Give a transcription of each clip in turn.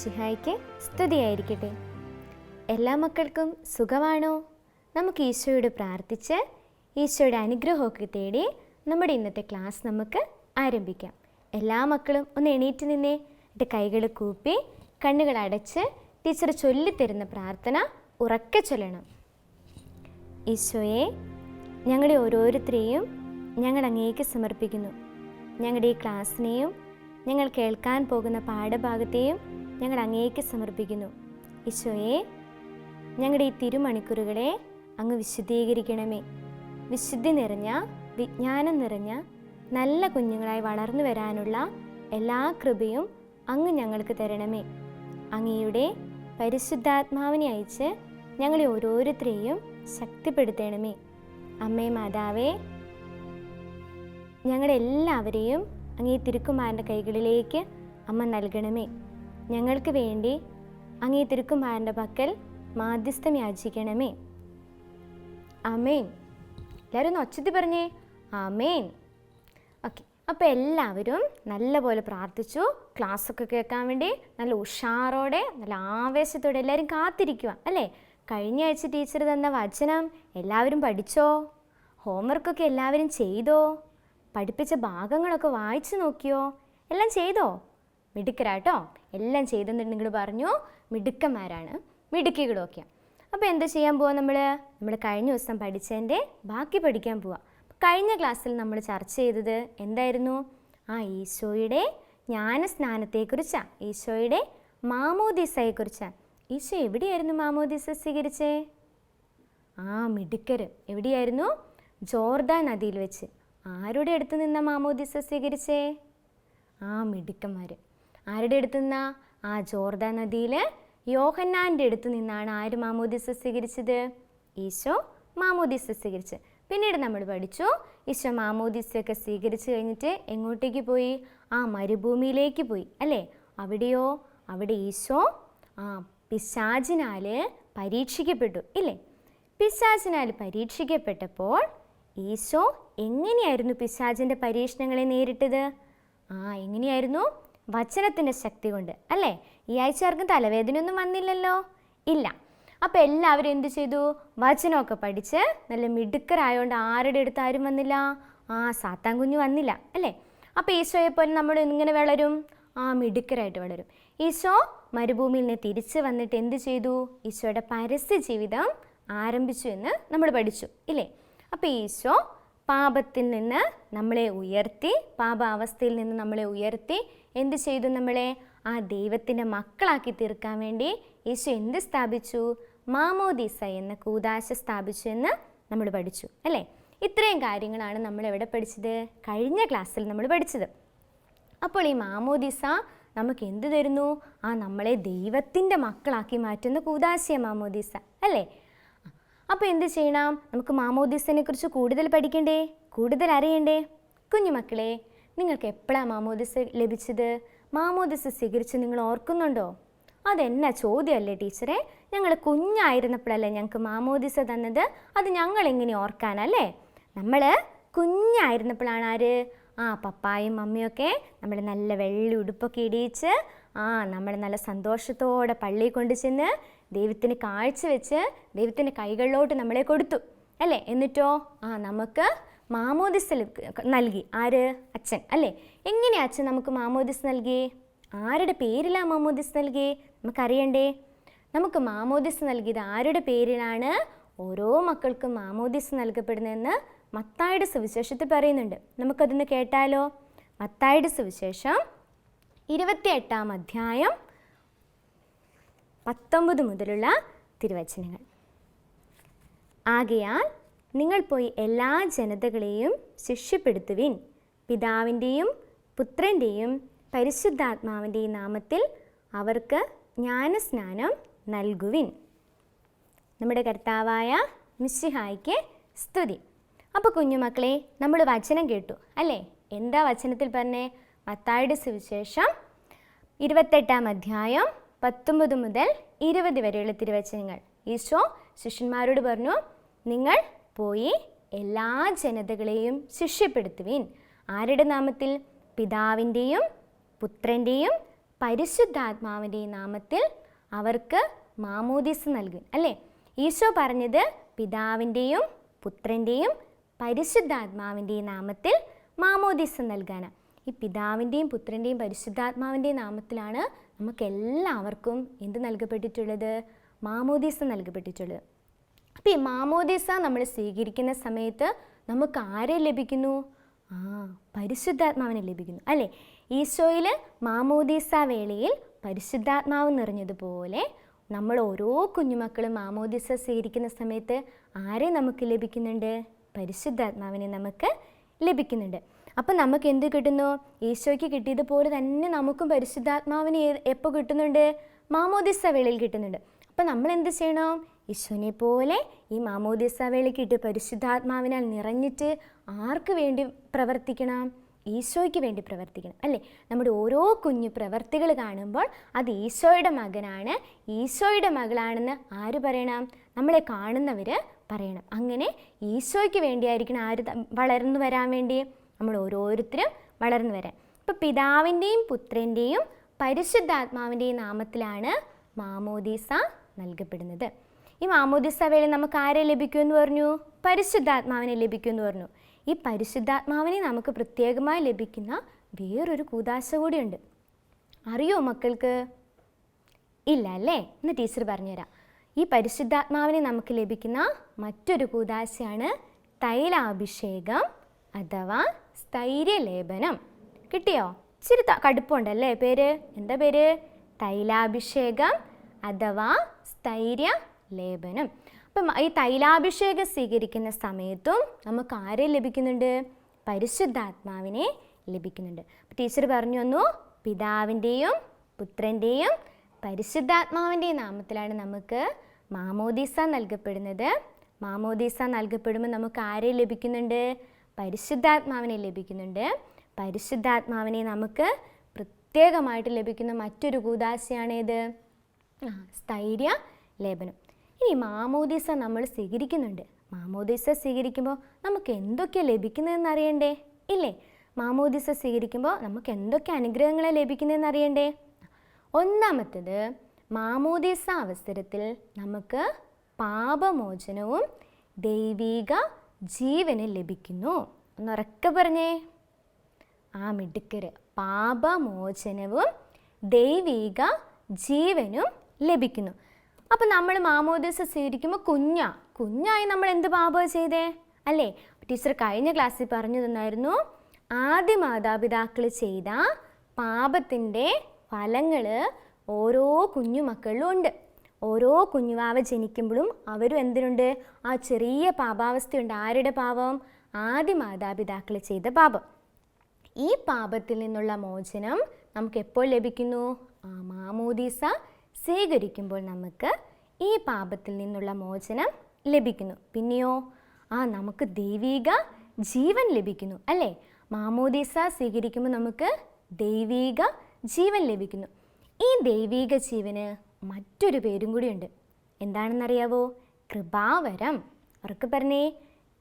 മിശിഹായ്ക്ക് സ്തുതിയായിരിക്കട്ടെ. എല്ലാ മക്കൾക്കും സുഖമാണോ? നമുക്ക് ഈശോയോട് പ്രാർത്ഥിച്ച് ഈശോയുടെ അനുഗ്രഹമൊക്കെ തേടി നമ്മുടെ ഇന്നത്തെ ക്ലാസ് നമുക്ക് ആരംഭിക്കാം. എല്ലാ മക്കളും ഒന്ന് എണീറ്റ് നിന്നേ എന്റെ കൈകൾ കൂപ്പി കണ്ണുകൾ അടച്ച് ടീച്ചർ ചൊല്ലിത്തരുന്ന പ്രാർത്ഥന ഉറക്കെ ചൊല്ലണം. ഈശോയെ ഞങ്ങളുടെ ഓരോരുത്തരെയും ഞങ്ങൾ അങ്ങേക്ക് സമർപ്പിക്കുന്നു. ഞങ്ങളുടെ ഈ ക്ലാസ്സിനെയും ഞങ്ങൾ കേൾക്കാൻ പോകുന്ന പാഠഭാഗത്തെയും ഞങ്ങൾ അങ്ങേക്ക് സമർപ്പിക്കുന്നു. ഈശോയെ ഞങ്ങളുടെ ഈ തിരുമണിക്കൂറുകളെ അങ്ങ് വിശുദ്ധീകരിക്കണമേ. വിശുദ്ധി നിറഞ്ഞ വിജ്ഞാനം നിറഞ്ഞ നല്ല കുഞ്ഞുങ്ങളായി വളർന്നു വരാനുള്ള എല്ലാ കൃപയും അങ്ങ് ഞങ്ങൾക്ക് തരണമേ. അങ്ങയുടെ പരിശുദ്ധാത്മാവിനെ അയച്ച് ഞങ്ങളെ ഓരോരുത്തരെയും ശക്തിപ്പെടുത്തണമേ. അമ്മേ മാതാവേ ഞങ്ങളെല്ലാവരെയും അങ്ങേ തിരുക്കുമാരന്റെ കൈകളിലേക്ക് അമ്മ നൽകണമേ. ഞങ്ങൾക്ക് വേണ്ടി അങ്ങേ തിരുക്കുമാരന്റെ പക്കൽ മാധ്യസ്ഥം യാചിക്കണമേ. അമേൻ എല്ലാവരും ഒന്ന് ഒച്ചത്തി പറഞ്ഞേ. Amen okay. അപ്പോൾ എല്ലാവരും നല്ലപോലെ പ്രാർത്ഥിച്ചു. ക്ലാസ്സൊക്കെ കേൾക്കാൻ വേണ്ടി നല്ല ഉഷാറോടെ നല്ല ആവേശത്തോടെ എല്ലാവരും കാത്തിരിക്കുക അല്ലേ? കഴിഞ്ഞ ആഴ്ച ടീച്ചർ തന്ന വചനം എല്ലാവരും പഠിച്ചോ? ഹോംവർക്കൊക്കെ എല്ലാവരും ചെയ്തോ? പഠിപ്പിച്ച ഭാഗങ്ങളൊക്കെ വായിച്ചു നോക്കിയോ? എല്ലാം ചെയ്തോ? മിടുക്കരാട്ടോ. എല്ലാം ചെയ്തെന്നുണ്ടെങ്കിൽ പറഞ്ഞു മിടുക്കന്മാരാണ്. മിടുക്കികളൊക്കെ അപ്പോൾ എന്താ ചെയ്യാൻ പോവാ നമ്മൾ നമ്മൾ കഴിഞ്ഞ ദിവസം പഠിച്ചതിന്റെ ബാക്കി പഠിക്കാൻ പോവാം. കഴിഞ്ഞ ക്ലാസ്സിൽ നമ്മൾ ചർച്ച ചെയ്തത് എന്തായിരുന്നു? ആ ഈശോയുടെ ജ്ഞാനസ്നാനത്തെക്കുറിച്ചാണ് ഈശോയുടെ മാമോദീസയെക്കുറിച്ചാണ് ഈശോ എവിടെയായിരുന്നു മാമോദീസ സ്വീകരിച്ചേ? ആ മിടുക്കര്. എവിടെയായിരുന്നു? ജോർദാൻ നദിയിൽ വെച്ച്. ആരുടെ അടുത്ത് നിന്ന മാമോദീസ സ്വീകരിച്ചേ? ആ മിടുക്കന്മാർ ആരുടെ അടുത്ത് നിന്നാ ആ ജോർദ നദിയിൽ യോഹന്നാന്റെ അടുത്ത് നിന്നാണ് ആര് മാമോദിസ സ്വീകരിച്ചത്? ഈശോ മാമോദിസ സ്വീകരിച്ച്. പിന്നീട് നമ്മൾ പഠിച്ചു. ഈശോ മാമോദിസയൊക്കെ സ്വീകരിച്ചു കഴിഞ്ഞിട്ട് എങ്ങോട്ടേക്ക് പോയി? ആ മരുഭൂമിയിലേക്ക് പോയി അല്ലേ? അവിടെയോ? അവിടെ ഈശോ ആ പിശാചിനാൽ പരീക്ഷിക്കപ്പെട്ടു ഇല്ലേ? പിശാചിനാൽ പരീക്ഷിക്കപ്പെട്ടപ്പോൾ ഈശോ എങ്ങനെയായിരുന്നു പിശാചിന്റെ പരീക്ഷണങ്ങളെ നേരിട്ടത്? ആ എങ്ങനെയായിരുന്നു? വചനത്തിന്റെ ശക്തി കൊണ്ട് അല്ലേ? ഈ ആഴ്ച ആർക്കും തലവേദനയൊന്നും വന്നില്ലല്ലോ. ഇല്ല. അപ്പോൾ എല്ലാവരും എന്ത് ചെയ്തു? വചനമൊക്കെ പഠിച്ച് നല്ല മിടുക്കരായതുകൊണ്ട് ആരുടെ അടുത്ത് ആരും വന്നില്ല. ആ സാത്താൻ കുഞ്ഞ് വന്നില്ല അല്ലേ? അപ്പോൾ ഈശോയെ പോലെ നമ്മൾ എങ്ങനെ വളരും? ആ മിടുക്കരായിട്ട് വളരും. ഈശോ മരുഭൂമിയിൽ നിന്ന് തിരിച്ച് വന്നിട്ട് എന്ത് ചെയ്തു? ഈശോയുടെ പരസ്യ ജീവിതം ആരംഭിച്ചു എന്ന് നമ്മൾ പഠിച്ചു ഇല്ലേ? അപ്പോൾ ഈശോ പാപത്തിൽ നിന്ന് നമ്മളെ ഉയർത്തി പാപ അവസ്ഥയിൽ നിന്ന് നമ്മളെ ഉയർത്തി എന്ത് ചെയ്തു നമ്മളെ? ആ ദൈവത്തിന്റെ മക്കളാക്കി തീർക്കാൻ വേണ്ടി യേശു എന്ത് സ്ഥാപിച്ചു? മാമോദീസ എന്ന കൂതാശ സ്ഥാപിച്ചു എന്ന് നമ്മൾ പഠിച്ചു അല്ലേ? ഇത്രയും കാര്യങ്ങളാണ് നമ്മൾ എവിടെ പഠിച്ചത്? കഴിഞ്ഞ ക്ലാസ്സിൽ നമ്മൾ പഠിച്ചത്. അപ്പോൾ ഈ മാമോദിസ നമുക്ക് എന്ത് തരുന്നു? ആ നമ്മളെ ദൈവത്തിന്റെ മക്കളാക്കി മാറ്റുന്ന കൂതാശയ മാമോദിസ അല്ലേ? അപ്പോൾ എന്ത് ചെയ്യണം? നമുക്ക് മാമോദിസനെ കുറിച്ച് കൂടുതൽ പഠിക്കണ്ടേ? കൂടുതൽ അറിയണ്ടേ? കുഞ്ഞുമക്കളെ നിങ്ങൾക്ക് എപ്പോഴാണ് മാമോദിസ ലഭിച്ചത്? മാമോദിസ സ്വീകരിച്ച് നിങ്ങൾ ഓർക്കുന്നുണ്ടോ? അതെന്നാ ചോദ്യമല്ലേ ടീച്ചറെ? ഞങ്ങൾ കുഞ്ഞായിരുന്നപ്പോഴല്ലേ ഞങ്ങൾക്ക് മാമോദിസ തന്നത്? അത് ഞങ്ങൾ എങ്ങനെ ഓർക്കാനല്ലേ? നമ്മൾ കുഞ്ഞായിരുന്നപ്പോഴാണ് ആര്? ആ പപ്പായും മമ്മിയൊക്കെ നമ്മൾ നല്ല വെള്ളി ഉടുപ്പൊക്കെ ഇടിയിച്ച് ആ നമ്മൾ നല്ല സന്തോഷത്തോടെ പള്ളിയിൽ കൊണ്ടു ചെന്ന് ദൈവത്തിന് കാഴ്ച വെച്ച് ദൈവത്തിന്റെ കൈകളിലോട്ട് നമ്മളെ കൊടുത്തു. അല്ലേ? എന്നിട്ടോ? ആ നമുക്ക് മാമോദിസ് നൽകി. ആര്? അച്ഛൻ. അല്ലേ? എങ്ങനെയാ അച്ഛൻ നമുക്ക് മാമോദിസ് നൽകി? ആരുടെ പേരിലാ മാമോദിസ് നൽകി? നമുക്കറിയണ്ടേ? നമുക്ക് മാമോദിസ് നൽകിയത് ആരുടെ പേരിലാണ്? ഓരോ മക്കൾക്കും മാമോദിസ് നൽകപ്പെടുന്നതെന്ന് മത്തായുടെ സുവിശേഷത്തിൽ പറയുന്നുണ്ട്. നമുക്കതൊന്ന് കേട്ടാലോ? മത്തായുടെ സുവിശേഷം ഇരുപത്തിയെട്ടാം അധ്യായം പത്തൊമ്പത് മുതലുള്ള തിരുവചനങ്ങൾ. ആകയാൽ നിങ്ങൾ പോയി എല്ലാ ജനതകളെയും ശിഷ്യപ്പെടുത്തുവിൻ പിതാവിന്റെയും പുത്രന്റെയും പരിശുദ്ധാത്മാവിന്റെയും നാമത്തിൽ അവർക്ക് ജ്ഞാനസ്നാനം നൽകുവിൻ. നമ്മുടെ കർത്താവായ മിസ്സിഹായ്ക്ക് സ്തുതി. അപ്പോൾ കുഞ്ഞുമക്കളെ നമ്മൾ വചനം കേട്ടു അല്ലേ? എന്താ വചനത്തിൽ പറഞ്ഞേ? മത്തായുടെ സുവിശേഷം ഇരുപത്തെട്ടാം അധ്യായം പത്തൊമ്പത് മുതൽ ഇരുപത് വരെയുള്ള തിരുവചനങ്ങൾ. ഈശോ ശിഷ്യന്മാരോട് പറഞ്ഞു നിങ്ങൾ പോയി എല്ലാ ജനതകളെയും ശിഷ്യപ്പെടുത്തുവിൻ. ആരുടെ നാമത്തിൽ? പിതാവിന്റെയും പുത്രന്റെയും പരിശുദ്ധാത്മാവിന്റെയും നാമത്തിൽ അവർക്ക് മാമോദീസ് നൽകും അല്ലേ? ഈശോ പറഞ്ഞത് പിതാവിന്റെയും പുത്രന്റെയും പരിശുദ്ധാത്മാവിന്റെയും നാമത്തിൽ മാമോദീസ് നൽകാനാണ് ഈ പിതാവിന്റെയും പുത്രന്റെയും പരിശുദ്ധാത്മാവിന്റെയും നാമത്തിലാണ് നമുക്ക് എല്ലാവർക്കും എന്ത് നൽകപ്പെട്ടിട്ടുള്ളത്? മാമോദീസ് നൽകപ്പെട്ടിട്ടുള്ളത്. അപ്പോൾ ഈ മാമോദിസ നമ്മൾ സ്വീകരിക്കുന്ന സമയത്ത് നമുക്ക് ആരെ ലഭിക്കുന്നു? ആ പരിശുദ്ധാത്മാവിനെ ലഭിക്കുന്നു. അല്ലേ? ഈശോയിൽ മാമോദീസ വേളയിൽ പരിശുദ്ധാത്മാവ് നിറഞ്ഞതുപോലെ നമ്മൾ ഓരോ കുഞ്ഞുമക്കളും മാമോദിസ സ്വീകരിക്കുന്ന സമയത്ത് ആരെ നമുക്ക് ലഭിക്കുന്നുണ്ട്? പരിശുദ്ധാത്മാവിനെ നമുക്ക് ലഭിക്കുന്നുണ്ട്. അപ്പം നമുക്ക് എന്ത് കിട്ടുന്നു? ഈശോയ്ക്ക് കിട്ടിയതുപോലെ തന്നെ നമുക്കും പരിശുദ്ധാത്മാവിനെ എപ്പോൾ കിട്ടുന്നുണ്ട്? മാമോദിസ വേളയിൽ കിട്ടുന്നുണ്ട്. അപ്പം നമ്മൾ എന്ത് ചെയ്യണം? ഈശോനെ പോലെ ഈ മാമോദിസ വേളയ്ക്ക് കിട്ടിയ പരിശുദ്ധാത്മാവിനാൽ നിറഞ്ഞിട്ട് ആർക്ക് വേണ്ടി പ്രവർത്തിക്കണം? ഈശോയ്ക്ക് വേണ്ടി പ്രവർത്തിക്കണം. അല്ലേ? നമ്മുടെ ഓരോ കുഞ്ഞു പ്രവർത്തികൾ കാണുമ്പോൾ അത് ഈശോയുടെ മകനാണ് ഈശോയുടെ മകളാണെന്ന് ആര് പറയണം? നമ്മളെ കാണുന്നവർ പറയണം. അങ്ങനെ ഈശോയ്ക്ക് വേണ്ടിയായിരിക്കണം ആര് വളർന്നു വരാൻ വേണ്ടി. നമ്മൾ ഓരോരുത്തരും വളർന്നു വരാൻ. ഇപ്പോൾ പിതാവിന്റെയും പുത്രന്റെയും പരിശുദ്ധാത്മാവിന്റെയും നാമത്തിലാണ് മാമോദീസ നൽകപ്പെടുന്നത്. ഈ മാമോദിസ വേളയിൽ നമുക്ക് ആരെ ലഭിക്കുമെന്ന് പറഞ്ഞു? പരിശുദ്ധാത്മാവിനെ ലഭിക്കുമെന്ന് പറഞ്ഞു. ഈ പരിശുദ്ധാത്മാവിനെ നമുക്ക് പ്രത്യേകമായി ലഭിക്കുന്ന വേറൊരു കൂതാശ കൂടിയുണ്ട്. അറിയോ മക്കൾക്ക്? ഇല്ല അല്ലേ? എന്ന് ടീച്ചർ പറഞ്ഞുതരാം. ഈ പരിശുദ്ധാത്മാവിനെ നമുക്ക് ലഭിക്കുന്ന മറ്റൊരു കൂതാശയാണ് തൈലാഭിഷേകം അഥവാ സ്ഥൈര്യലേപനം. കിട്ടിയോ? ഇച്ചിരി കടുപ്പുണ്ടല്ലേ പേര്? എന്താ പേര്? തൈലാഭിഷേകം അഥവാ സ്ഥൈര്യ ലേപനം അപ്പം ഈ തൈലാഭിഷേകം സ്വീകരിക്കുന്ന സമയത്തും നമുക്ക് ആരെ ലഭിക്കുന്നുണ്ട്? പരിശുദ്ധാത്മാവിനെ ലഭിക്കുന്നുണ്ട്. ടീച്ചർ പറഞ്ഞു വന്നു പിതാവിന്റെയും പുത്രന്റെയും പരിശുദ്ധാത്മാവിന്റെയും നാമത്തിലാണ് നമുക്ക് മാമോദീസ നൽകപ്പെടുന്നത്. മാമോദീസ നൽകപ്പെടുമ്പോൾ നമുക്ക് ആരെ ലഭിക്കുന്നുണ്ട്? പരിശുദ്ധാത്മാവിനെ ലഭിക്കുന്നുണ്ട്. പരിശുദ്ധാത്മാവിനെ നമുക്ക് പ്രത്യേകമായിട്ട് ലഭിക്കുന്ന മറ്റൊരു കൂതാശയാണേത്? സ്ഥൈര്യ ലേപനം ഇനി മാമോദീസ നമ്മൾ സ്വീകരിക്കുന്നുണ്ട്. മാമോദീസ സ്വീകരിക്കുമ്പോൾ നമുക്ക് എന്തൊക്കെ ലഭിക്കുന്നതെന്ന് അറിയണ്ടേ ഇല്ലേ? മാമോദീസ സ്വീകരിക്കുമ്പോൾ നമുക്ക് എന്തൊക്കെ അനുഗ്രഹങ്ങളെ ലഭിക്കുന്നതെന്ന് അറിയണ്ടേ ഒന്നാമത്തത് മാമോദീസ അവസരത്തിൽ നമുക്ക് പാപമോചനവും ദൈവിക ജീവനും ലഭിക്കുന്നു. ഒന്നുറക്കെ പറഞ്ഞേ. ആ മിടുക്കര് പാപമോചനവും ദൈവിക ജീവനും ലഭിക്കുന്നു. അപ്പം നമ്മൾ മാമോദിസ സ്വീകരിക്കുമ്പോൾ കുഞ്ഞാ. കുഞ്ഞായി നമ്മൾ എന്ത് പാപം ചെയ്തേ? അല്ലേ? ടീച്ചർ കഴിഞ്ഞ ക്ലാസ്സിൽ പറഞ്ഞു തന്നായിരുന്നു ആദ്യ മാതാപിതാക്കൾ ചെയ്ത പാപത്തിന്റെ ഫലങ്ങൾ ഓരോ കുഞ്ഞു മക്കളിലും ഉണ്ട്. ഓരോ കുഞ്ഞുവാവ ജനിക്കുമ്പോഴും അവരും എന്തിനുണ്ട്? ആ ചെറിയ പാപാവസ്ഥയുണ്ട്. ആരുടെ പാപം? ആദ്യ മാതാപിതാക്കൾ ചെയ്ത പാപം. ഈ പാപത്തിൽ നിന്നുള്ള മോചനം നമുക്ക് എപ്പോൾ ലഭിക്കുന്നു? ആ മാമോദീസ സ്വീകരിക്കുമ്പോൾ നമുക്ക് ഈ പാപത്തിൽ നിന്നുള്ള മോചനം ലഭിക്കുന്നു. പിന്നെയോ ആ നമുക്ക് ദൈവിക ജീവൻ ലഭിക്കുന്നു അല്ലേ? മാമോദിസ സ്വീകരിക്കുമ്പോൾ നമുക്ക് ദൈവിക ജീവൻ ലഭിക്കുന്നു. ഈ ദൈവിക ജീവന് മറ്റൊരു പേരും കൂടിയുണ്ട് എന്താണെന്നറിയാവോ? കൃപാവരം. ഉറക്കെ പറഞ്ഞേ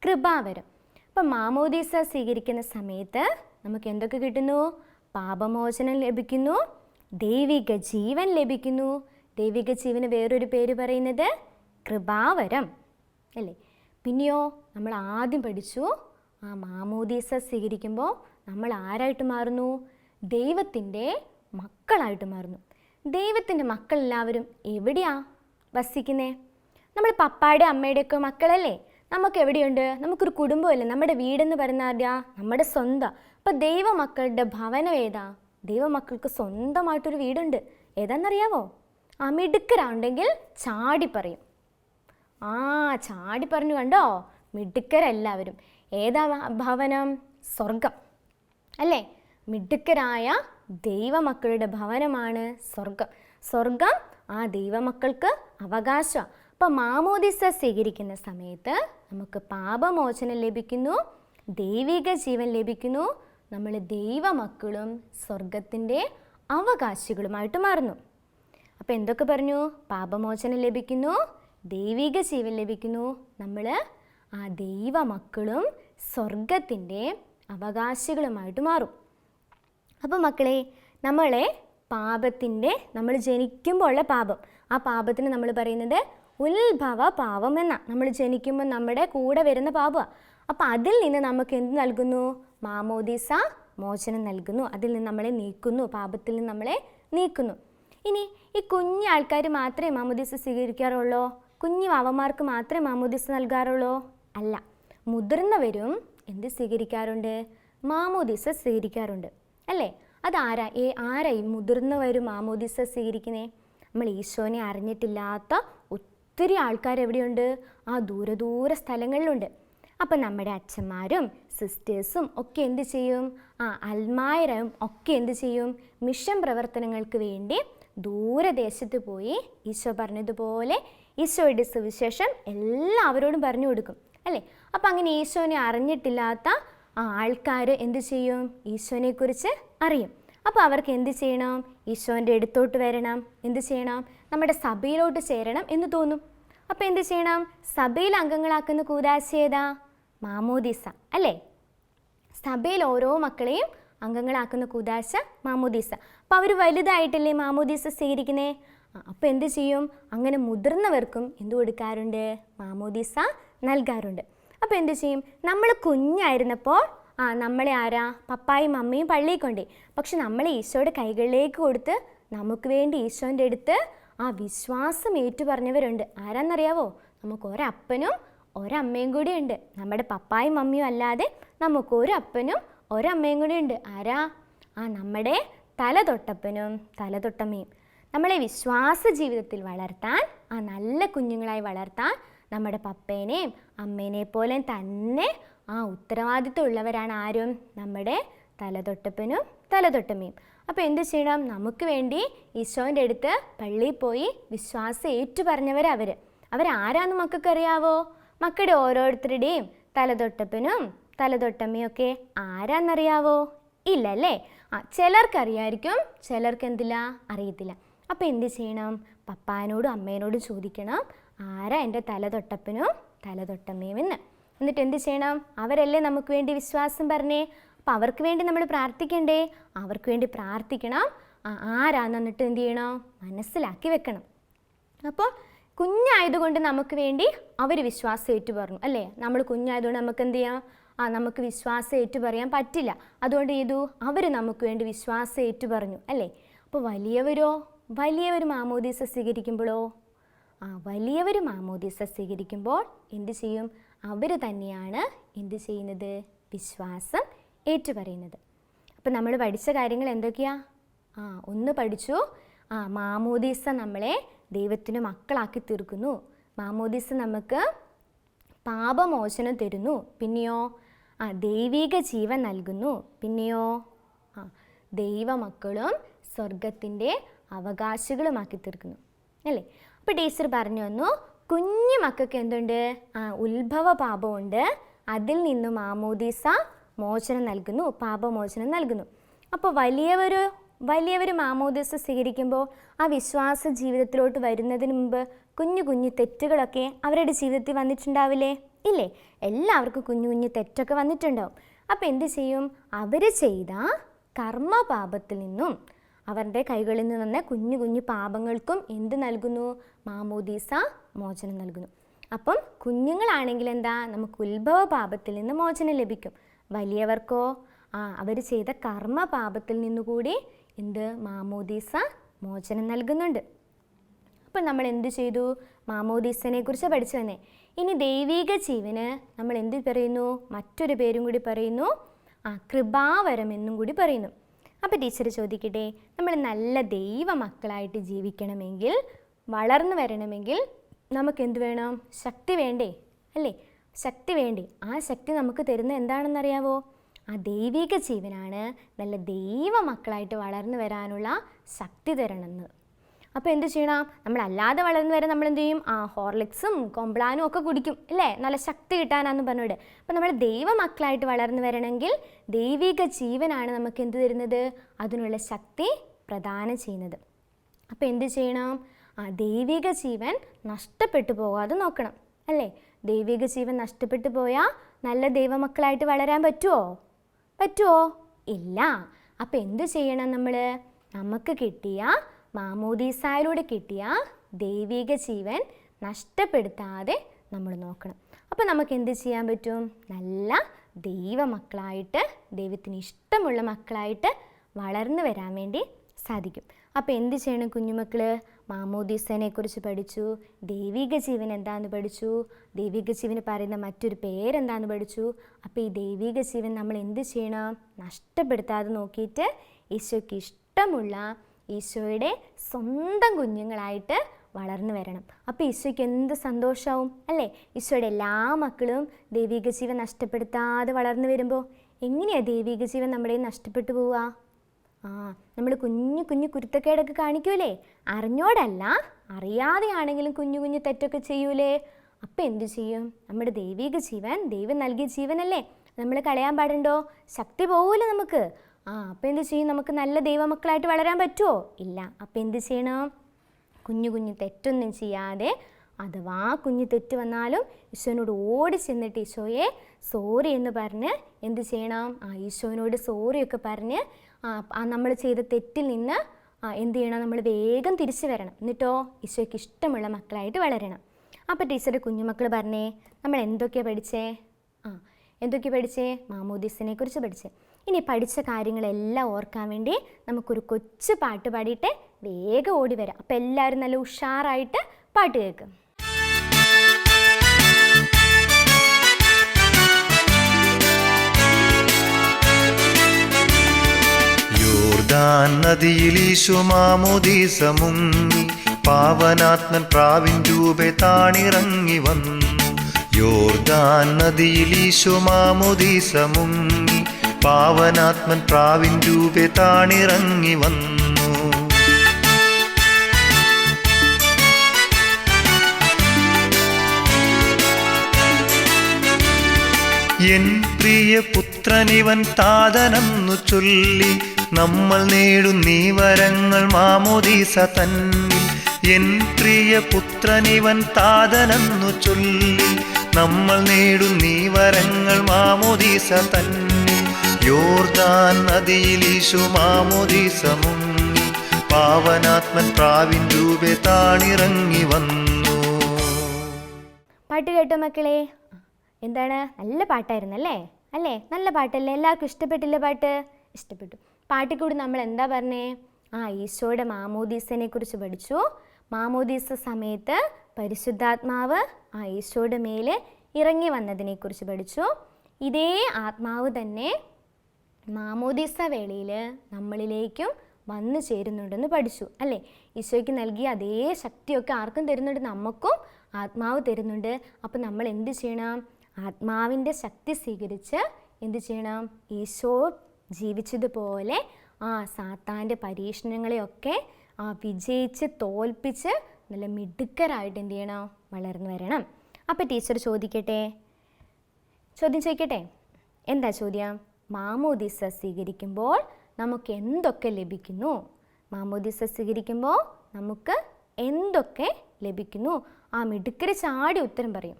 കൃപാവരം. അപ്പം മാമോദീസ സ്വീകരിക്കുന്ന സമയത്ത് നമുക്ക് എന്തൊക്കെ കിട്ടുന്നു? പാപമോചനം ലഭിക്കുന്നു ദൈവിക ജീവൻ ലഭിക്കുന്നു. ദൈവിക ജീവന് വേറൊരു പേര് പറയുന്നത് കൃപാവരം അല്ലേ? പിന്നെയോ നമ്മൾ ആദ്യം പഠിച്ചു ആ മാമോദീസ സ്വീകരിക്കുമ്പോൾ നമ്മൾ ആരായിട്ട് മാറുന്നു? ദൈവത്തിന്റെ മക്കളായിട്ട് മാറുന്നു. ദൈവത്തിന്റെ മക്കളെല്ലാവരും എവിടെയാ വസിക്കുന്നേ? നമ്മൾ പപ്പായുടെ അമ്മയുടെ ഒക്കെ മക്കളല്ലേ? നമുക്ക് എവിടെയുണ്ട്? നമുക്കൊരു കുടുംബമല്ലേ? നമ്മുടെ വീടെന്ന് പറയുന്ന നമ്മുടെ സ്വന്തം. അപ്പോൾ ദൈവമക്കളുടെ ഭവനം ഏതാ? ദൈവമക്കൾക്ക് സ്വന്തമായിട്ടൊരു വീടുണ്ട്. ഏതാണെന്നറിയാവോ ആ മിടുക്കരാണെങ്കിൽ ചാടി പറയും. ആ ചാടി പറഞ്ഞു കണ്ടോ? മിടുക്കരെല്ലാവരും. ഏതാ ഭവനം? സ്വർഗം അല്ലേ? മിടുക്കരായ ദൈവമക്കളുടെ ഭവനമാണ് സ്വർഗം സ്വർഗം ആ ദൈവമക്കൾക്ക് അവകാശമാണ് അപ്പം മാമോദിസ സ്വീകരിക്കുന്ന സമയത്ത് നമുക്ക് പാപമോചനം ലഭിക്കുന്നു ദൈവിക ജീവൻ ലഭിക്കുന്നു നമ്മൾ ദൈവമക്കളും സ്വർഗത്തിന്റെ അവകാശികളുമായിട്ട് മാറുന്നു. അപ്പോൾ എന്തൊക്കെ പറഞ്ഞു? പാപമോചനം ലഭിക്കുന്നു ദൈവിക ജീവൻ ലഭിക്കുന്നു. നമ്മൾ ആ ദൈവമക്കളും സ്വർഗത്തിന്റെ അവകാശികളുമായിട്ട് മാറും. അപ്പോൾ മക്കളെ നമ്മളെ പാപത്തിന്റെ നമ്മൾ ജനിക്കുമ്പോൾ ഉള്ള പാപം. ആ പാപത്തിന് നമ്മൾ പറയുന്നത് ഉത്ഭവ പാപം എന്ന. നമ്മൾ ജനിക്കുമ്പോൾ നമ്മുടെ കൂടെ വരുന്ന പാപമാണ് അപ്പം അതിൽ നിന്ന് നമുക്ക് എന്ത് നൽകുന്നു? മാമോദീസ മോചനം നൽകുന്നു. അതിൽ നിന്ന് നമ്മളെ നീക്കുന്നു. പാപത്തിൽ നിന്ന് നമ്മളെ നീക്കുന്നു. ഇനി ഈ കുഞ്ഞു ആൾക്കാർ മാത്രമേ മാമോദീസ സ്വീകരിക്കാറുള്ളൂ? കുഞ്ഞു വാവന്മാർക്ക് മാത്രമേ മാമോദീസ നൽകാറുള്ളൂ? അല്ല മുതിർന്നവരും എന്ത് സ്വീകരിക്കാറുണ്ട്? മാമോദീസ സ്വീകരിക്കാറുണ്ട്. അല്ലേ? അതാരാ? ഏ ആരായി മുതിർന്നവരും മാമോദീസ സ്വീകരിക്കുന്നേ? നമ്മൾ ഈശോനെ അറിഞ്ഞിട്ടില്ലാത്ത ഒത്തിരി ആൾക്കാർ എവിടെയുണ്ട്? ആ ദൂര ദൂര സ്ഥലങ്ങളിലുണ്ട്. അപ്പം നമ്മുടെ അച്ഛന്മാരും സിസ്റ്റേഴ്സും ഒക്കെ എന്ത് ചെയ്യും? ആ അൽമായരും ഒക്കെ എന്ത് ചെയ്യും? മിഷൻ പ്രവർത്തനങ്ങൾക്ക് വേണ്ടി ദൂരദേശത്ത് പോയി ഈശോ പറഞ്ഞതുപോലെ ഈശോയുടെ സുവിശേഷം എല്ലാവരോടും പറഞ്ഞു കൊടുക്കും അല്ലേ? അപ്പം അങ്ങനെ ഈശോനെ അറിഞ്ഞിട്ടില്ലാത്ത ആൾക്കാർ എന്ത് ചെയ്യും? ഈശോനെക്കുറിച്ച് അറിയും. അപ്പോൾ അവർക്ക് എന്ത് ചെയ്യണം? ഈശോന്റെ അടുത്തോട്ട് വരണം. എന്ത് ചെയ്യണം? നമ്മുടെ സഭയിലോട്ട് ചേരണം എന്ന് തോന്നും. അപ്പോൾ എന്ത് ചെയ്യണം? സഭയിൽ അംഗങ്ങളാക്കുന്ന കൂതാശ ഏതാ? മാമോദീസ അല്ലേ? സഭയിൽ ഓരോ മക്കളെയും അംഗങ്ങളാക്കുന്ന കുദാശ മാമോദീസ. അപ്പോൾ അവർ വലുതായിട്ടല്ലേ മാമോദീസ സ്വീകരിക്കുന്നേ? അപ്പോൾ എന്ത് ചെയ്യും? അങ്ങനെ മുതിർന്നവർക്കും എന്ത് കൊടുക്കാറുണ്ട്? മാമോദീസ നൽകാറുണ്ട്. അപ്പോൾ എന്ത് ചെയ്യും? നമ്മൾ കുഞ്ഞായിരുന്നപ്പോൾ ആ നമ്മളെ ആരാ? പപ്പായും അമ്മയും പള്ളിയിൽ കൊണ്ടേ. പക്ഷെ നമ്മൾ ഈശോയുടെ കൈകളിലേക്ക് കൊടുത്ത് നമുക്ക് വേണ്ടി ഈശോന്റെ അടുത്ത് ആ വിശ്വാസം ഏറ്റുപറഞ്ഞവരുണ്ട്. ആരാന്നറിയാവോ? നമുക്ക് ഒരപ്പനും ഒരമ്മയും കൂടി ഉണ്ട് നമ്മുടെ പപ്പായും മമ്മിയും അല്ലാതെ നമുക്ക് ഒരു അപ്പനും ഒരമ്മയും കൂടി ഉണ്ട്. ആരാ? ആ നമ്മുടെ തലതൊട്ടപ്പനും തലതൊട്ടമ്മയും. നമ്മളെ വിശ്വാസ ജീവിതത്തിൽ വളർത്താൻ ആ നല്ല കുഞ്ഞുങ്ങളായി വളർത്താൻ നമ്മുടെ പപ്പേനെയും അമ്മേനെ പോലെ തന്നെ ആ ഉത്തരവാദിത്വം ഉള്ളവരാണ് ആരും. നമ്മുടെ തലതൊട്ടപ്പനും തലതൊട്ടമ്മയും. അപ്പോൾ എന്ത് ചെയ്യണം? നമുക്ക് വേണ്ടി ഈശോന്റെ അടുത്ത് പള്ളിയിൽ പോയി വിശ്വാസം ഏറ്റു പറഞ്ഞവരവർ അവരാരാന്ന് മക്കൾക്കറിയാവോ? മക്കളുടെ ഓരോരുത്തരുടെയും തലതൊട്ടപ്പനും തലതൊട്ടമ്മയും ഒക്കെ ആരാന്നറിയാവോ? ഇല്ല അല്ലേ ആ ചിലർക്കറിയായിരിക്കും ചിലർക്ക് എന്തില്ല അറിയത്തില്ല. അപ്പോൾ എന്ത് ചെയ്യണം? പപ്പാനോടും അമ്മേനോടും ചോദിക്കണം ആരാ എന്റെ തലതൊട്ടപ്പനും തലതൊട്ടമ്മയും എന്ന് എന്നിട്ട് എന്ത് ചെയ്യണം? അവരല്ലേ നമുക്ക് വേണ്ടി വിശ്വാസം പറഞ്ഞേ? അപ്പോൾ അവർക്ക് വേണ്ടി നമ്മൾ പ്രാർത്ഥിക്കണ്ടേ? അവർക്ക് വേണ്ടി പ്രാർത്ഥിക്കണം. ആ ആരാന്ന് എന്നിട്ട് എന്ത് ചെയ്യണം? മനസ്സിലാക്കി വെക്കണം. അപ്പോൾ കുഞ്ഞായതുകൊണ്ട് നമുക്ക് വേണ്ടി അവർ വിശ്വാസം ഏറ്റു പറഞ്ഞു അല്ലേ? നമ്മൾ കുഞ്ഞായതുകൊണ്ട് നമുക്ക് എന്ത് ചെയ്യാം? ആ നമുക്ക് വിശ്വാസം ഏറ്റു പറയാൻ പറ്റില്ല. അതുകൊണ്ട് ചെയ്തു അവർ നമുക്ക് വേണ്ടി വിശ്വാസം ഏറ്റു പറഞ്ഞു അല്ലേ? അപ്പോൾ വലിയവരോ? വലിയവർ മാമോദീസ സ്വീകരിക്കുമ്പോഴോ? ആ വലിയവർ മാമോദീസ സ്വീകരിക്കുമ്പോൾ എന്ത് ചെയ്യും? അവർ തന്നെയാണ് എന്ത് ചെയ്യുന്നത്? വിശ്വാസം ഏറ്റുപറയുന്നത്. അപ്പം നമ്മൾ പഠിച്ച കാര്യങ്ങൾ എന്തൊക്കെയാ? ആ ഒന്ന് പഠിച്ചു. ആ മാമോദീസ നമ്മളെ ദൈവത്തിന് മക്കളാക്കി തീർക്കുന്നു. മാമോദീസ നമുക്ക് പാപമോചനം തരുന്നു. പിന്നെയോ? ആ ദൈവിക ജീവൻ നൽകുന്നു. പിന്നെയോ? ആ ദൈവമക്കളും സ്വർഗത്തിന്റെ അവകാശികളുമാക്കി തീർക്കുന്നു. അല്ലേ? അപ്പോൾ ടീച്ചർ പറഞ്ഞു വന്നു കുഞ്ഞു മക്കൾക്ക് എന്തുണ്ട്? ആ ഉത്ഭവ പാപമുണ്ട്. അതിൽ നിന്നും ആമോദീസ മോചനം നൽകുന്നു പാപമോചനം നൽകുന്നു. അപ്പോൾ വലിയവർ വലിയവർ മാമോദീസ സ്വീകരിക്കുമ്പോൾ ആ വിശ്വാസ ജീവിതത്തിലോട്ട് വരുന്നതിന് മുമ്പ് കുഞ്ഞു കുഞ്ഞു തെറ്റുകളൊക്കെ അവരുടെ ജീവിതത്തിൽ വന്നിട്ടുണ്ടാവില്ലേ? ഇല്ലേ? എല്ലാവർക്കും കുഞ്ഞു കുഞ്ഞു തെറ്റൊക്കെ വന്നിട്ടുണ്ടാവും. അപ്പോൾ എന്ത് ചെയ്യും? അവർ ചെയ്ത കർമ്മപാപത്തിൽ നിന്നും അവരുടെ കൈകളിൽ നിന്ന് വന്ന കുഞ്ഞു കുഞ്ഞു പാപങ്ങൾക്കും എന്ത് നൽകുന്നു? മാമോദീസ മോചനം നൽകുന്നു. അപ്പം കുഞ്ഞുങ്ങളാണെങ്കിൽ എന്താ? നമുക്ക് ഉത്ഭവ പാപത്തിൽ നിന്ന് മോചനം ലഭിക്കും. വലിയവർക്കോ? ആ അവർ ചെയ്ത കർമ്മപാപത്തിൽ നിന്നുകൂടി എന്ത്? മാമോദീസ മോചനം നൽകുന്നുണ്ട്. അപ്പം നമ്മൾ എന്ത് ചെയ്തു? മാമോദീസനെ കുറിച്ച് പഠിച്ചു തന്നെ ഇനി ദൈവീക ജീവന് നമ്മൾ എന്ത് പറയുന്നു? മറ്റൊരു പേരും കൂടി പറയുന്നു. ആ കൃപാവരം എന്നും കൂടി പറയുന്നു. അപ്പോൾ ടീച്ചർ ചോദിക്കട്ടെ നമ്മൾ നല്ല ദൈവ മക്കളായിട്ട് ജീവിക്കണമെങ്കിൽ വളർന്നു വരണമെങ്കിൽ നമുക്ക് എന്ത് വേണം? ശക്തി വേണ്ടേ? അല്ലേ? ശക്തി വേണ്ടേ? ആ ശക്തി നമുക്ക് തരുന്ന എന്താണെന്നറിയാവോ? ആ ദൈവിക ജീവനാണ് നല്ല ദൈവ മക്കളായിട്ട് വളർന്നു വരാനുള്ള ശക്തി തരണമെന്ന്. അപ്പോൾ എന്ത് ചെയ്യണം? നമ്മളല്ലാതെ വളർന്നു വരെ നമ്മൾ എന്ത് ചെയ്യും ആ ഹോർലിക്സും കൊംപ്ലാനും ഒക്കെ കുടിക്കും അല്ലേ? നല്ല ശക്തി കിട്ടാനാന്ന് പറഞ്ഞോട് അപ്പോൾ നമ്മൾ ദൈവമക്കളായിട്ട് വളർന്നു വരണമെങ്കിൽ ദൈവിക ജീവനാണ് നമുക്ക് എന്ത് തരുന്നത്? അതിനുള്ള ശക്തി പ്രദാനം ചെയ്യുന്നത്. അപ്പോൾ എന്ത് ചെയ്യണം? ആ ദൈവിക ജീവൻ നഷ്ടപ്പെട്ടു പോകാതെ നോക്കണം അല്ലേ? ദൈവിക ജീവൻ നഷ്ടപ്പെട്ടു പോയാൽ നല്ല ദൈവമക്കളായിട്ട് വളരാൻ പറ്റുമോ പറ്റുമോ ഇല്ല. അപ്പോൾ എന്ത് ചെയ്യണം നമ്മൾ നമുക്ക് കിട്ടിയ മാമോദീസായിലൂടെ കിട്ടിയ ദൈവിക ജീവൻ നഷ്ടപ്പെടുത്താതെ നമ്മൾ നോക്കണം. അപ്പോൾ നമുക്ക് എന്ത് ചെയ്യാൻ പറ്റും? നല്ല ദൈവമക്കളായിട്ട് ദൈവത്തിന് ഇഷ്ടമുള്ള മക്കളായിട്ട് വളർന്നു വരാൻ വേണ്ടി സാധിക്കും. അപ്പോൾ എന്ത് ചെയ്യണം കുഞ്ഞുമക്കൾ മാമോദീസനെ കുറിച്ച് പഠിച്ചു. ദൈവിക ജീവൻ എന്താന്ന് പഠിച്ചു? ദൈവിക ജീവന് പറയുന്ന മറ്റൊരു പേരെന്താന്ന് പഠിച്ചു? അപ്പോൾ ഈ ദൈവിക ജീവൻ നമ്മൾ എന്ത് ചെയ്യണം? നഷ്ടപ്പെടുത്താതെ നോക്കിയിട്ട് ഈശോയ്ക്ക് ഇഷ്ടമുള്ള ഈശോയുടെ സ്വന്തം കുഞ്ഞുങ്ങളായിട്ട് വളർന്നു വരണം. അപ്പോൾ ഈശോയ്ക്ക് എന്ത് സന്തോഷമാവും അല്ലേ? ഈശോയുടെ എല്ലാ മക്കളും ദൈവിക ജീവൻ നഷ്ടപ്പെടുത്താതെ വളർന്നു വരുമ്പോൾ എങ്ങനെയാണ് ദൈവിക ജീവൻ നമ്മുടെ നഷ്ടപ്പെട്ടു പോവുക? ആ നമ്മൾ കുഞ്ഞു കുഞ്ഞു കുരുത്തക്കേടൊക്കെ കാണിക്കൂലേ? അറിഞ്ഞോടല്ല അറിയാതെയാണെങ്കിലും കുഞ്ഞു കുഞ്ഞു തെറ്റൊക്കെ ചെയ്യൂലേ? അപ്പം എന്തു ചെയ്യും? നമ്മുടെ ദൈവിക ജീവൻ ദൈവം നൽകിയ ജീവനല്ലേ? നമ്മൾ കളയാൻ പാടുണ്ടോ? ശക്തി പോകൂല നമുക്ക്? ആ അപ്പം എന്ത് ചെയ്യും? നമുക്ക് നല്ല ദൈവമക്കളായിട്ട് വളരാൻ പറ്റുമോ ഇല്ല. അപ്പം എന്ത് ചെയ്യണം? കുഞ്ഞു കുഞ്ഞു തെറ്റൊന്നും ചെയ്യാതെ അഥവാ കുഞ്ഞു തെറ്റ് വന്നാലും ഈശോനോട് ഓടി ചെന്നിട്ട് ഈശോയെ സോറി എന്ന് പറഞ്ഞ് എന്ത് ചെയ്യണം? ആ ഈശോനോട് സോറിയൊക്കെ പറഞ്ഞ് ആ നമ്മൾ ചെയ്ത തെറ്റിൽ നിന്ന് എന്ത് ചെയ്യണം? നമ്മൾ വേഗം തിരിച്ചു വരണം. എന്നിട്ടോ? ഈശോയ്ക്ക് ഇഷ്ടമുള്ള മക്കളായിട്ട് വളരണം. അപ്പോൾ ടീച്ചറുടെ കുഞ്ഞുമക്കൾ പറഞ്ഞേ നമ്മൾ എന്തൊക്കെയാണ് പഠിച്ചേ? ആ എന്തൊക്കെയാണ് പഠിച്ചേ? മാമോദീസിനെ കുറിച്ച് പഠിച്ചേ. ഇനി പഠിച്ച കാര്യങ്ങളെല്ലാം ഓർക്കാൻ വേണ്ടി നമുക്കൊരു കൊച്ചു പാട്ട് പാടിയിട്ട് വേഗം ഓടി വരാം. അപ്പം എല്ലാവരും നല്ല ഉഷാറായിട്ട് പാട്ട് കേൾക്കും. യോർദാൻ നദിയിൽ ഈശുമാമോദീസ മുങ്ങി പാവനാത്മൻ പ്രാവിൻ രൂപെ താണിറങ്ങി വന്നു. യോർദാൻ നദിയിൽ ഈശുമാമോദീസ മുങ്ങി പാവനാത്മൻ പ്രാവിൻ രൂപെ താണിറങ്ങി വന്നു. എൻ പ്രിയ പുത്രനിവൻ താതനെന്നു ചൊല്ലി നമ്മൾ നേടും നീ വരങ്ങൾ മാമോദീസ തന്നിൽ. എൻ പ്രിയ പുത്രനിവൻ താതനെന്നു ചൊല്ലി നമ്മൾ നേടും നീ വരങ്ങൾ മാമോദീസ തന്നിൽ. യോർദാൻ നദിയിൽ ഈശു മാമോദീസ മുങ്ങി പാവനാത്മൻ പ്രാവിൻ രൂപേ താണിറങ്ങി വന്നു. പാട്ട് കേട്ടോ മക്കളെ. എന്താണ്? നല്ല പാട്ടായിരുന്നു അല്ലേ? നല്ല പാട്ടല്ലേ? എല്ലാവർക്കും ഇഷ്ടപ്പെട്ടില്ലേ പാട്ട്? ഇഷ്ടപ്പെട്ടു. പാട്ടിൽ കൂടി നമ്മൾ എന്താ പറഞ്ഞേ? ആ ഈശോയുടെ മാമോദീസനെ കുറിച്ച് പഠിച്ചു. മാമോദീസ സമയത്ത് പരിശുദ്ധാത്മാവ് ആ ഈശോയുടെ മേലെ ഇറങ്ങി വന്നതിനെ കുറിച്ച് പഠിച്ചു. ഇതേ ആത്മാവ് തന്നെ മാമോദീസ വേളയിൽ നമ്മളിലേക്കും വന്നു ചേരുന്നുണ്ടെന്ന് പഠിച്ചു അല്ലേ? ഈശോയ്ക്ക് നൽകിയ അതേ ശക്തിയൊക്കെ ആർക്കും തരുന്നുണ്ട് നമുക്കും ആത്മാവ് തരുന്നുണ്ട്. അപ്പോൾ നമ്മൾ എന്ത് ചെയ്യണം? ആത്മാവിന്റെ ശക്തി സ്വീകരിച്ച് എന്ത് ചെയ്യണം? ഈശോ ജീവിച്ചതുപോലെ ആ സാത്താന്റെ പരീക്ഷണങ്ങളെയൊക്കെ ആ വിജയിച്ച് തോൽപ്പിച്ച് നല്ല മിടുക്കരായിട്ട് എന്ത് ചെയ്യണം? വളർന്നു വരണം. അപ്പോൾ ടീച്ചർ ചോദിക്കട്ടെ? ചോദ്യം ചോദിക്കട്ടെ? എന്താ ചോദ്യം? മാമോദിസ സ്വീകരിക്കുമ്പോൾ നമുക്ക് എന്തൊക്കെ ലഭിക്കുന്നു? മാമോദിസ സ്വീകരിക്കുമ്പോൾ നമുക്ക് എന്തൊക്കെ ലഭിക്കുന്നു? ആ മിടുക്കര ചാടി ഉത്തരം പറയും.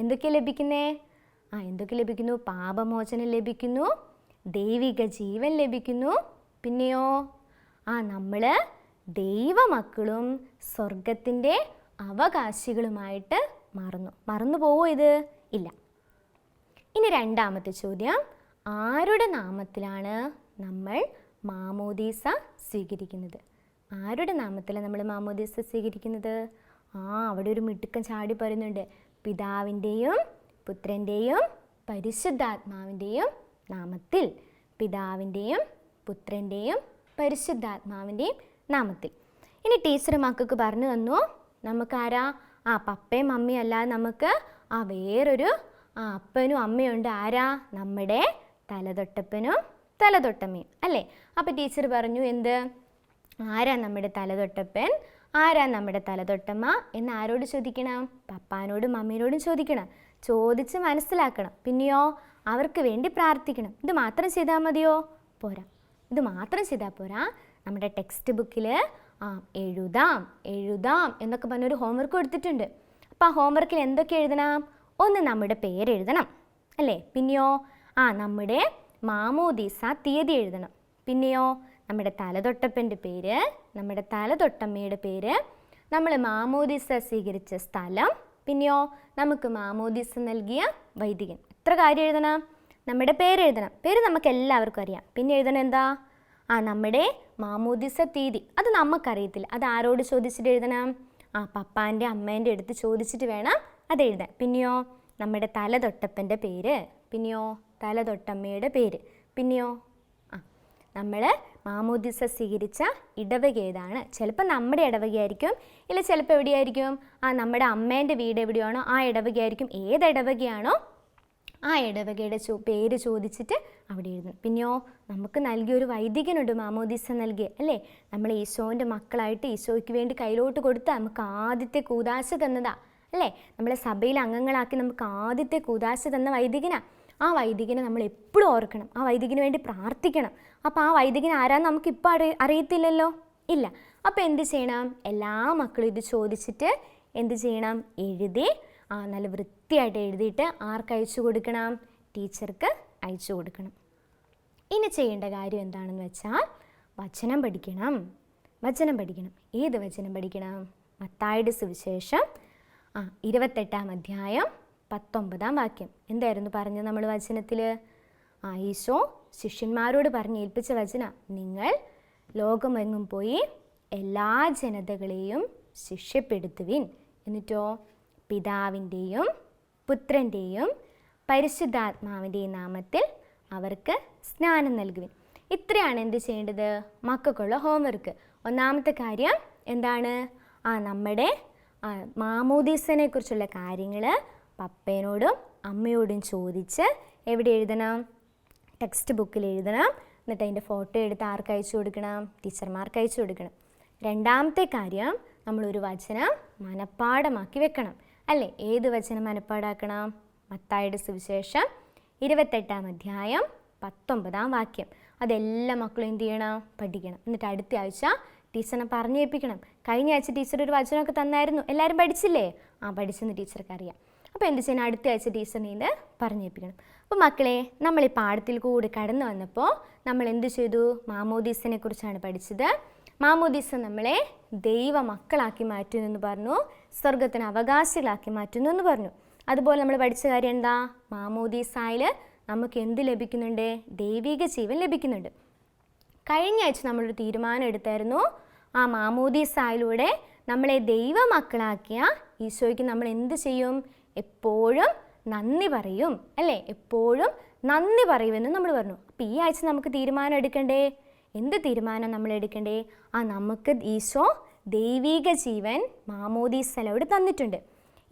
എന്തൊക്കെ ലഭിക്കുന്നേ? ആ എന്തൊക്കെ ലഭിക്കുന്നു? പാപമോചനം ലഭിക്കുന്നു ദൈവിക ജീവൻ ലഭിക്കുന്നു പിന്നെയോ? ആ നമ്മൾ ദൈവമക്കളും സ്വർഗത്തിന്റെ അവകാശികളുമായിട്ട് മാറുന്നു. മറന്നു പോവോ ഇത്? ഇല്ല. ഇനി രണ്ടാമത്തെ ചോദ്യം. ആരുടെ നാമത്തിലാണ് നമ്മൾ മാമോദീസ സ്വീകരിക്കുന്നത്? ആരുടെ നാമത്തിലാണ് നമ്മൾ മാമോദീസ സ്വീകരിക്കുന്നത്? ആ അവിടെ ഒരു മിടുക്കൻ ചാടി പറയുന്നുണ്ട്. പിതാവിന്റെയും പുത്രന്റെയും പരിശുദ്ധാത്മാവിന്റെയും നാമത്തിൽ. പിതാവിന്റെയും പുത്രന്റെയും പരിശുദ്ധാത്മാവിന്റെയും നാമത്തിൽ. ഇനി ടീച്ചർ മക്കൾക്ക് പറഞ്ഞു തന്നു നമുക്കാരാ? ആ പപ്പയും മമ്മിയും അല്ലാതെ നമുക്ക് ആ വേറൊരു ആ അപ്പനും അമ്മയുണ്ട് ആരാ? നമ്മുടെ തലതൊട്ടപ്പനും തലതൊട്ടമ്മയും? അല്ലേ? അപ്പോൾ ടീച്ചർ പറഞ്ഞു എന്ത്? ആരാ നമ്മുടെ തലതൊട്ടപ്പൻ? ആരാ നമ്മുടെ തലതൊട്ടമ്മ? എന്ന് ആരോട് ചോദിക്കണം? പപ്പാനോടും മമ്മീനോടും ചോദിക്കണം. ചോദിച്ച് മനസ്സിലാക്കണം. പിന്നെയോ അവർക്ക് വേണ്ടി പ്രാർത്ഥിക്കണം. ഇത് മാത്രം ചെയ്താൽ മതിയോ? പോരാ. ഇത് മാത്രം ചെയ്താൽ പോരാ. നമ്മുടെ ടെക്സ്റ്റ് ബുക്കിൽ ആ എഴുതാം എഴുതാം എന്നൊക്കെ പറഞ്ഞൊരു ഹോംവർക്ക് കൊടുത്തിട്ടുണ്ട്. അപ്പോൾ ആ ഹോംവർക്കിൽ എന്തൊക്കെ എഴുതണം? ഒന്ന് നമ്മുടെ പേരെഴുതണം. അല്ലേ? പിന്നെയോ ആ നമ്മുടെ മാമോദീസ തീയതി എഴുതണം. പിന്നെയോ നമ്മുടെ തലതൊട്ടപ്പന്റെ പേര് നമ്മുടെ തലതൊട്ടമ്മയുടെ പേര് നമ്മൾ മാമോദിസ സ്വീകരിച്ച സ്ഥലം പിന്നെയോ നമുക്ക് മാമോദിസ നൽകിയ വൈദികൻ. എത്ര കാര്യം എഴുതണം? നമ്മുടെ പേര് എഴുതണം. പേര് നമുക്ക് എല്ലാവർക്കും അറിയാം. പിന്നെ എഴുതണം എന്താ? ആ നമ്മുടെ മാമോദിസ തീയതി. അത് നമുക്കറിയത്തില്ല. അത് ആരോട് ചോദിച്ചിട്ട് എഴുതണം? ആ പപ്പാന്റെ അമ്മേന്റെ അടുത്ത് ചോദിച്ചിട്ട് വേണം അത് എഴുതാൻ. പിന്നെയോ നമ്മുടെ തലതൊട്ടപ്പന്റെ പേര്. പിന്നെയോ തലതൊട്ടമ്മയുടെ പേര്. പിന്നെയോ? ആ നമ്മൾ മാമോദിസ സ്വീകരിച്ച ഇടവക ഏതാണ്? ചിലപ്പോൾ നമ്മുടെ ഇടവകയായിരിക്കും ഇല്ല ചിലപ്പോൾ എവിടെയായിരിക്കും? ആ നമ്മുടെ അമ്മേന്റെ വീട് എവിടെയാണോ ആ ഇടവകയായിരിക്കും. ഏത് ഇടവകയാണോ ആ ഇടവകയുടെ ചോ പേര് ചോദിച്ചിട്ട് അവിടെ എഴുതണം പിന്നെയോ? നമുക്ക് നൽകിയ ഒരു വൈദികനുണ്ട് മാമോദിസ നൽകിയ അല്ലേ? നമ്മൾ ഈശോന്റെ മക്കളായിട്ട് ഈശോയ്ക്ക് വേണ്ടി കയ്യിലോട്ട് കൊടുത്ത നമുക്ക് ആദ്യത്തെ കൂതാശ തന്നതാ അല്ലേ? നമ്മളെ സഭയിൽ അംഗങ്ങളാക്കി നമുക്ക് ആദ്യത്തെ കൂതാശ തന്ന വൈദികനാ. ആ വൈദികനെ നമ്മൾ എപ്പോഴും ഓർക്കണം. ആ വൈദികന് വേണ്ടി പ്രാർത്ഥിക്കണം. അപ്പോൾ ആ വൈദികൻ ആരാന്ന് നമുക്കിപ്പോൾ അറി അറിയത്തില്ലല്ലോ? ഇല്ല. അപ്പോൾ എന്ത് ചെയ്യണം? എല്ലാ മക്കളും ഇത് ചോദിച്ചിട്ട് എന്ത് ചെയ്യണം? എഴുതി ആ നല്ല വൃത്തിയായിട്ട് എഴുതിയിട്ട് ആർക്ക് അയച്ചു കൊടുക്കണം? ടീച്ചർക്ക് അയച്ചു കൊടുക്കണം. ഇനി ചെയ്യേണ്ട കാര്യം എന്താണെന്ന് വെച്ചാൽ വചനം പഠിക്കണം. വചനം പഠിക്കണം. ഏത് വചനം പഠിക്കണം? മത്തായുടെ സുവിശേഷം. ആ ഇരുപത്തെട്ടാം അധ്യായം. പത്തൊമ്പതാം വാക്യം. എന്തായിരുന്നു പറഞ്ഞത് നമ്മൾ വചനത്തിൽ ആ ഈശോ ശിഷ്യന്മാരോട് പറഞ്ഞ് ഏൽപ്പിച്ച വചന നിങ്ങൾ ലോകമെങ്ങും പോയി എല്ലാ ജനതകളെയും ശിഷ്യപ്പെടുത്തുവിൻ എന്നിട്ടോ? പിതാവിന്റെയും പുത്രന്റെയും പരിശുദ്ധാത്മാവിന്റെയും നാമത്തിൽ അവർക്ക് സ്നാനം നൽകുവിൻ. ഇത്രയാണ് എന്ത് ചെയ്യേണ്ടത്? മക്കൾക്കുള്ള ഹോംവർക്ക് ഒന്നാമത്തെ കാര്യം എന്താണ്? ആ നമ്മുടെ മാമോദീസനെ കുറിച്ചുള്ള കാര്യങ്ങൾ പപ്പേനോടും അമ്മയോടും ചോദിച്ച് എവിടെ എഴുതണം? ടെക്സ്റ്റ് ബുക്കിൽ എഴുതണം. എന്നിട്ട് അതിന്റെ ഫോട്ടോ എടുത്ത് ആർക്ക് അയച്ചു കൊടുക്കണം? ടീച്ചർമാർക്ക് അയച്ചു കൊടുക്കണം. രണ്ടാമത്തെ കാര്യം നമ്മളൊരു വചനം മനഃപ്പാടമാക്കി വെക്കണം. അല്ലേ? ഏത് വചനം മനഃപ്പാടാക്കണം? മത്തായുടെ സുവിശേഷം ഇരുപത്തെട്ടാം അധ്യായം പത്തൊമ്പതാം വാക്യം. അതെല്ലാം മക്കളും എന്ത് ചെയ്യണം? പഠിക്കണം. എന്നിട്ട് അടുത്ത ആഴ്ച ടീച്ചറിനെ പറഞ്ഞേൽപ്പിക്കണം. കഴിഞ്ഞ ആഴ്ച ടീച്ചർ ഒരു വചനമൊക്കെ തന്നായിരുന്നു. എല്ലാവരും പഠിച്ചില്ലേ? ആ പഠിച്ചെന്ന് ടീച്ചർക്ക് അറിയാം. അപ്പോൾ എന്ത് ചെയ്യണം അടുത്ത ആഴ്ച ടീച്ചറിനെ ഇത് പറഞ്ഞേൽപ്പിക്കണം അപ്പോൾ മക്കളെ നമ്മൾ ഈ പാഠത്തിൽ കൂടി കടന്നു വന്നപ്പോൾ നമ്മൾ എന്ത് ചെയ്തു? മാമോദീസിനെ കുറിച്ചാണ് പഠിച്ചത്. മാമോദീസ നമ്മളെ ദൈവ മക്കളാക്കി മാറ്റുന്നു എന്ന് പറഞ്ഞു സ്വർഗത്തിന് അവകാശികളാക്കി മാറ്റുന്നു എന്ന് പറഞ്ഞു. അതുപോലെ നമ്മൾ പഠിച്ച കാര്യം എന്താ? മാമോദീസായിൽ നമുക്ക് എന്ത് ലഭിക്കുന്നുണ്ട്? ദൈവിക ജീവൻ ലഭിക്കുന്നുണ്ട്. കഴിഞ്ഞ ആഴ്ച നമ്മളൊരു തീരുമാനം എടുത്തായിരുന്നു. ആ മാമോദീസായിലൂടെ നമ്മളെ ദൈവമക്കളാക്കിയ ഈശോയ്ക്ക് നമ്മൾ എന്ത് ചെയ്യും? എപ്പോഴും നന്ദി പറയും അല്ലേ? എപ്പോഴും നന്ദി പറയുമെന്ന് നമ്മൾ പറഞ്ഞു. അപ്പം ഈ ആഴ്ച നമുക്ക് തീരുമാനം എടുക്കണ്ടേ? എന്ത് തീരുമാനം നമ്മൾ എടുക്കണ്ടേ? ആ നമുക്ക് ഈശോ ദൈവിക ജീവൻ മാമോദീസലോട് തന്നിട്ടുണ്ട്.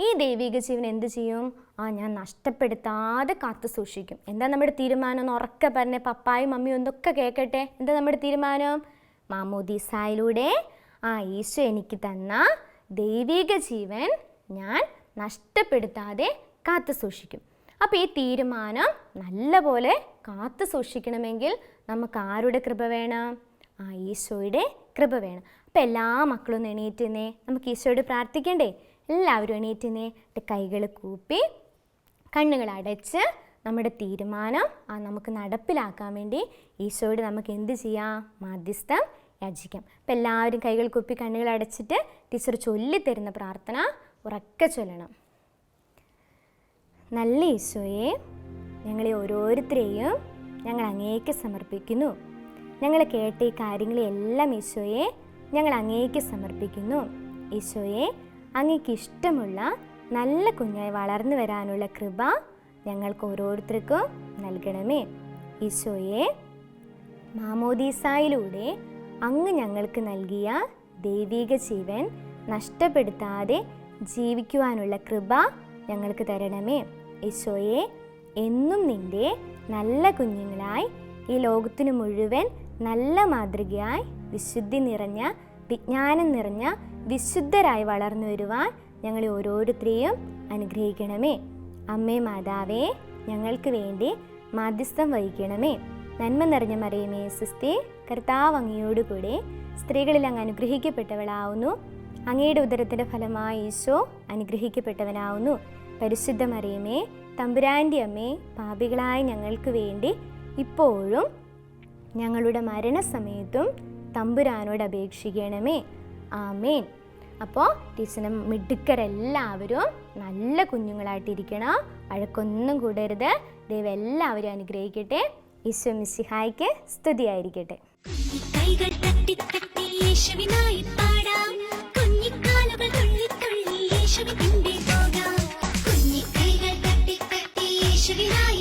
ഈ ദൈവിക ജീവൻ എന്ത് ചെയ്യും? ആ ഞാൻ നഷ്ടപ്പെടുത്താതെ കാത്തു സൂക്ഷിക്കും. എന്താ നമ്മുടെ തീരുമാനം? എന്ന് ഉറക്കെ പറഞ്ഞ പപ്പായും മമ്മിയും എന്തൊക്കെ കേൾക്കട്ടെ? എന്താ നമ്മുടെ തീരുമാനം? മാമോദീസായിലൂടെ ആ ഈശോ എനിക്ക് തന്ന ദൈവിക ജീവൻ ഞാൻ നഷ്ടപ്പെടുത്താതെ കാത്തു സൂക്ഷിക്കും. അപ്പോൾ ഈ തീരുമാനം നല്ലപോലെ കാത്തു സൂക്ഷിക്കണമെങ്കിൽ നമുക്ക് ആരുടെ കൃപ വേണം? ആ ഈശോയുടെ കൃപ വേണം. അപ്പോൾ എല്ലാ മക്കളും എണീറ്റുന്നേ നമുക്ക് ഈശോയോട് പ്രാർത്ഥിക്കണ്ടേ? എല്ലാവരും എണീറ്റുന്നേ കൈകൾ കൂപ്പി കണ്ണുകൾ അടച്ച് നമ്മുടെ തീരുമാനം ആ നമുക്ക് നടപ്പിലാക്കാൻ വേണ്ടി ഈശോയോട് നമുക്ക് എന്ത് ചെയ്യാം? മാധ്യസ്ഥം യാചിക്കാം. അപ്പം എല്ലാവരും കൈകൾ കൂപ്പി കണ്ണുകൾ അടച്ചിട്ട് ടീച്ചർ ചൊല്ലിത്തരുന്ന പ്രാർത്ഥന ഉറക്കെ ചൊല്ലണം. നല്ല ഈശോയെ ഞങ്ങളെ ഓരോരുത്തരെയും ഞങ്ങൾ അങ്ങേക്ക് സമർപ്പിക്കുന്നു. ഞങ്ങൾ കേട്ട ഈ കാര്യങ്ങളെല്ലാം ഈശോയെ ഞങ്ങൾ അങ്ങേക്ക് സമർപ്പിക്കുന്നു. ഈശോയെ അങ്ങേക്ക് ഇഷ്ടമുള്ള നല്ല കുഞ്ഞായി വളർന്നു വരാനുള്ള കൃപ ഞങ്ങൾക്ക് ഓരോരുത്തർക്കും നൽകണമേ. ഈശോയെ മാമോദീസായിലൂടെ അങ്ങ് ഞങ്ങൾക്ക് നൽകിയ ദൈവിക ജീവൻ നഷ്ടപ്പെടുത്താതെ ജീവിക്കുവാനുള്ള കൃപ ഞങ്ങൾക്ക് തരണമേ. ഈശോയെ എന്നും നിന്റെ നല്ല കുഞ്ഞുങ്ങളായി ഈ ലോകത്തിനു മുഴുവൻ നല്ല മാതൃകയായി വിശുദ്ധി നിറഞ്ഞ വിജ്ഞാനം നിറഞ്ഞ വിശുദ്ധരായി വളർന്നു വരുവാൻ ഞങ്ങളെ ഓരോരുത്തരെയും അനുഗ്രഹിക്കണമേ. അമ്മേ മാതാവേ ഞങ്ങൾക്ക് വേണ്ടി മാധ്യസ്ഥം വഹിക്കണമേ. നന്മ നിറഞ്ഞ മറിയമേ സുസ്തി കർത്താവ് അങ്ങയോടുകൂടെ സ്ത്രീകളിൽ അങ്ങ് അനുഗ്രഹിക്കപ്പെട്ടവളാവുന്നു. അങ്ങയുടെ ഉദരത്തിന്റെ ഫലമായി ഈശോ അനുഗ്രഹിക്കപ്പെട്ടവനാവുന്നു. പരിശുദ്ധ മറിയമേ തമ്പുരാന്റെ അമ്മേ പാപികളായ ഞങ്ങൾക്ക് വേണ്ടി ഇപ്പോഴും ഞങ്ങളുടെ മരണസമയത്തും തമ്പുരാനോട് അപേക്ഷിക്കണമേ. ആമേൻ. അപ്പോൾ ടീച്ചറിന് മിടുക്കരെല്ലാവരും നല്ല കുഞ്ഞുങ്ങളായിട്ടിരിക്കണം. അഴക്കൊന്നും കൂടരുത്. ദൈവം എല്ലാവരും അനുഗ്രഹിക്കട്ടെ. ഈശോ മിസ്സിഹായ്ക്ക് സ്തുതിയായിരിക്കട്ടെ. കൈകൾ തട്ടി തട്ടി യേശുവിനായി പാടാം. యేషువి తిండి పోగా కొన్ని కైగా కట్టి కట్టి యేషువి రాయి